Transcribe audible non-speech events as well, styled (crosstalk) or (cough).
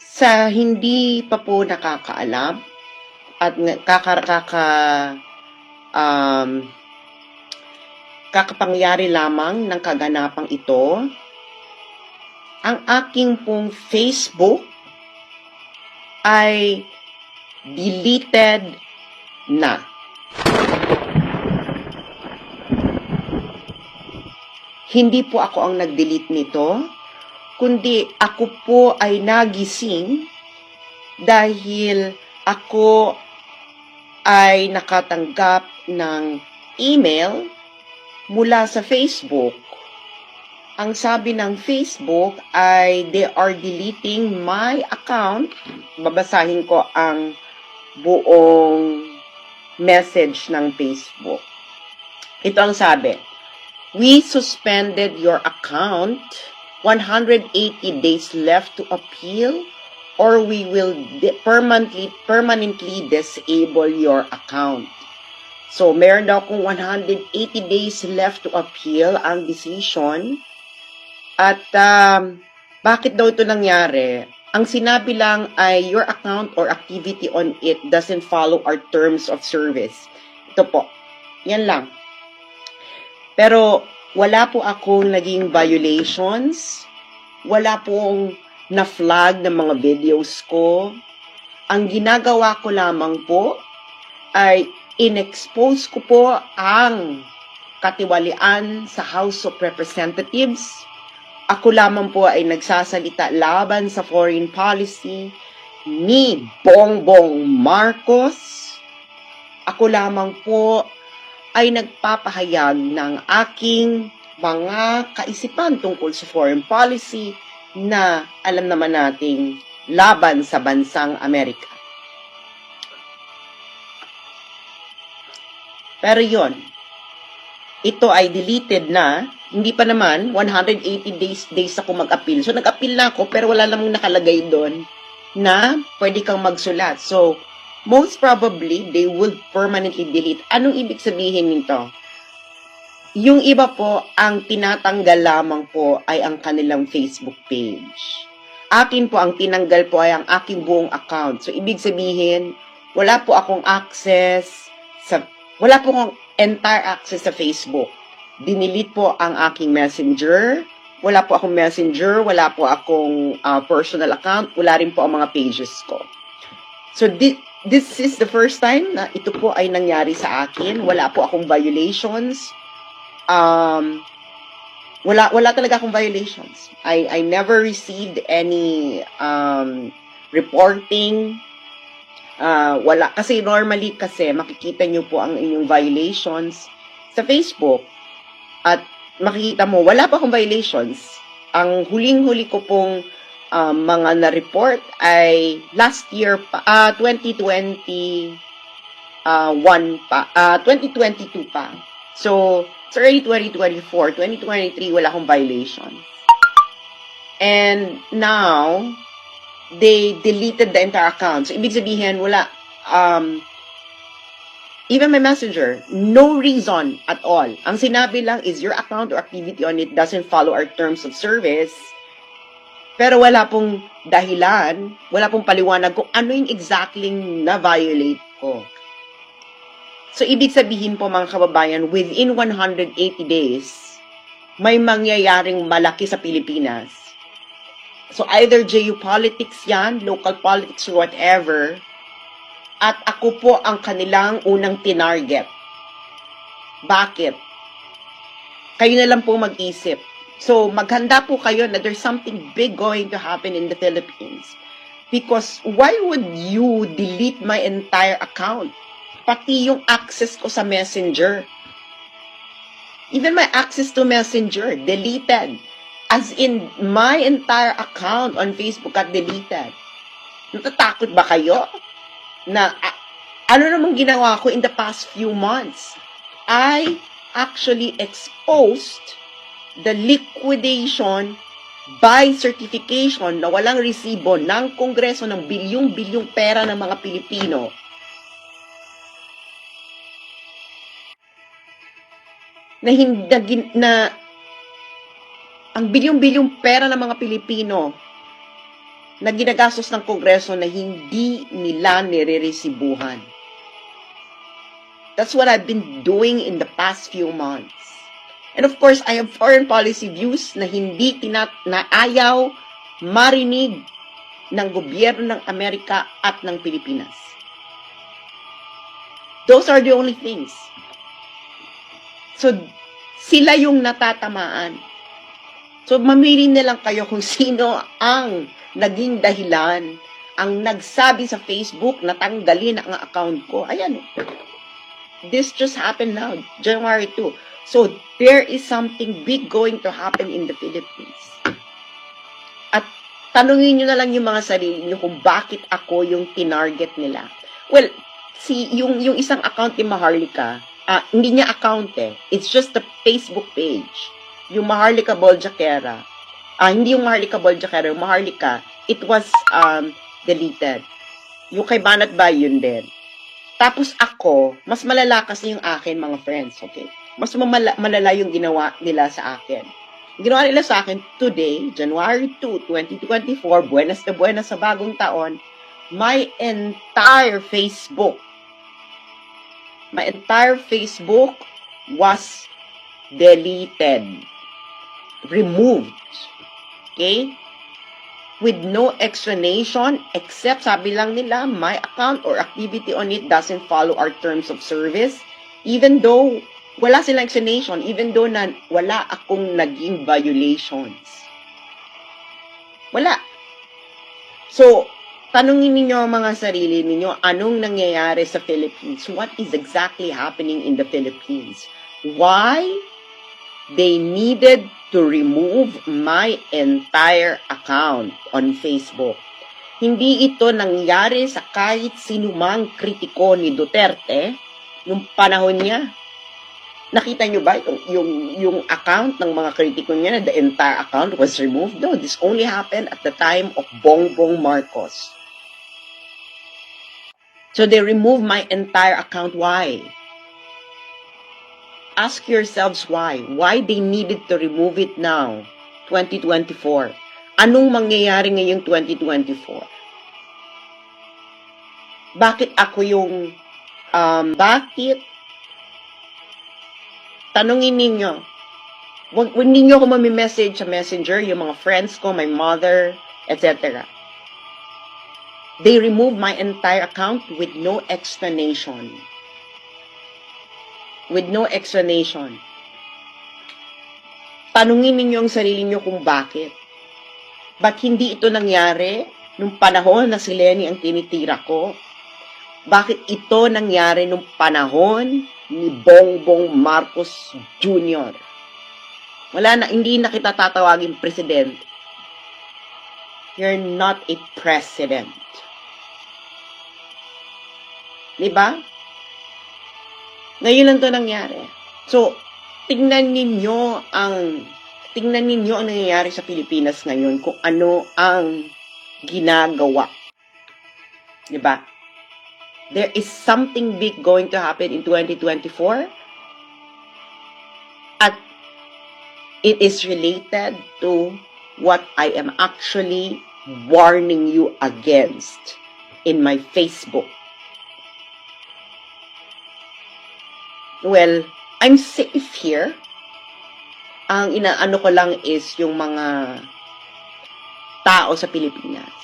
Sa hindi pa po nakakaalam at kaka, kaka um, kakapangyari lamang ng kaganapang ito, ang aking pong Facebook ay deleted na. Hindi po ako ang nag-delete nito, kundi ako po ay nagising dahil ako ay nakatanggap ng email mula sa Facebook. Ang sabi ng Facebook ay they are deleting my account. Babasahin ko ang buong message ng Facebook. Ito ang sabi. We suspended your account 180 days left to appeal or we will permanently permanently disable your account. So, meron daw kung 180 days left to appeal ang decision. At um, bakit daw ito nangyari? Ang sinabi lang ay your account or activity on it doesn't follow our terms of service. Ito po. Yan lang. Pero wala po akong naging violations. Wala pong na-flag ng mga videos ko. Ang ginagawa ko lamang po ay in-expose ko po ang katiwalian sa House of Representatives. Ako lamang po ay nagsasalita laban sa foreign policy ni Bongbong Marcos. Ako lamang po ay nagpapahayag ng aking mga kaisipan tungkol sa foreign policy na alam naman nating laban sa bansang Amerika. Pero yon, ito ay deleted na, hindi pa naman, 180 days days ako mag-appeal. So nag-appeal na ako pero wala namang nakalagay doon na pwede kang magsulat. So, most probably, they will permanently delete. Anong ibig sabihin nito? Yung iba po, ang tinatanggal lamang po ay ang kanilang Facebook page. Akin po, ang tinanggal po ay ang aking buong account. So, ibig sabihin, wala po akong access sa, wala po akong entire access sa Facebook. Dinilit po ang aking messenger. Wala po akong messenger, wala po akong uh, personal account, wala rin po ang mga pages ko. So, thi- this is the first time na ito po ay nangyari sa akin. Wala po akong violations. Um, wala wala talaga akong violations. I I never received any um reporting uh, wala kasi normally kasi makikita niyo po ang inyong violations sa Facebook at makikita mo wala pa akong violations. Ang huling-huli ko pong um, mga na-report ay last year pa ah, 2020 uh, one pa ah, 2022 pa. So It's already 2024. 2023, wala akong violation. And now, they deleted the entire account. So, ibig sabihin, wala, um, even my messenger, no reason at all. Ang sinabi lang is your account or activity on it doesn't follow our terms of service. Pero wala pong dahilan, wala pong paliwanag kung ano yung exactly na-violate ko. So, ibig sabihin po mga kababayan, within 180 days, may mangyayaring malaki sa Pilipinas. So, either geopolitics yan, local politics or whatever, at ako po ang kanilang unang tinarget. Bakit? Kayo na lang po mag-isip. So, maghanda po kayo na there's something big going to happen in the Philippines. Because why would you delete my entire account? pati yung access ko sa Messenger. Even my access to Messenger, deleted. As in, my entire account on Facebook got deleted. Natatakot ba kayo? Na, a- ano namang ginawa ko in the past few months? I actually exposed the liquidation by certification na walang resibo ng Kongreso ng bilyong-bilyong pera ng mga Pilipino na hindi na, na ang bilyong-bilyong pera ng mga Pilipino na ginagastos ng Kongreso na hindi nila nire-resibuhan. That's what I've been doing in the past few months. And of course, I have foreign policy views na hindi tinat na ayaw marinig ng gobyerno ng Amerika at ng Pilipinas. Those are the only things. So, sila yung natatamaan. So, mamili na lang kayo kung (laughs) sino ang naging dahilan, ang nagsabi sa Facebook na tanggalin ang account ko. Ayan. This just happened now, January 2. So, there is something big going to happen in the Philippines. At tanungin nyo na lang yung mga sarili nyo kung bakit ako yung tinarget nila. Well, si yung yung isang account ni Maharlika, ah, hindi niya account eh. It's just a Facebook page. Yung Maharlika Boljakera. Ah, hindi yung Maharlika Boljakera, yung Maharlika, it was um, deleted. Yung kay Banat Bay, yun din. Tapos ako, mas malala kasi yung akin, mga friends, okay? Mas mamala, malala yung ginawa nila sa akin. Ginawa nila sa akin today, January 2, 2024, buenas na buenas sa bagong taon, my entire Facebook, my entire Facebook was deleted, removed. Okay? With no explanation except sabi lang nila, my account or activity on it doesn't follow our terms of service. Even though wala silang explanation, even though na wala akong naging violations. Wala. So, tanungin ninyo ang mga sarili ninyo, anong nangyayari sa Philippines? What is exactly happening in the Philippines? Why they needed to remove my entire account on Facebook. Hindi ito nangyari sa kahit sinumang kritiko ni Duterte nung panahon niya. Nakita niyo ba yung, yung, yung account ng mga kritiko niya na the entire account was removed? No, this only happened at the time of Bongbong Marcos. So they removed my entire account. Why? Ask yourselves why. Why they needed to remove it now, 2024. Anong mangyayari ngayong 2024? Bakit ako yung, um, bakit? Tanungin ninyo. Wag, wag ninyo ako message sa messenger, yung mga friends ko, my mother, etc. They removed my entire account with no explanation with no explanation. Tanungin ninyo ang sarili nyo kung bakit. Ba't hindi ito nangyari nung panahon na si Lenny ang tinitira ko? Bakit ito nangyari nung panahon ni Bongbong Marcos Jr.? Wala na, hindi na kita tatawagin president. You're not a president. Diba? Ngayon lang to nangyari. So, tingnan ninyo ang tingnan ninyo ang nangyayari sa Pilipinas ngayon kung ano ang ginagawa. 'Di ba? There is something big going to happen in 2024 at it is related to what I am actually warning you against in my Facebook Well, I'm safe here. Ang inaano ko lang is yung mga tao sa Pilipinas.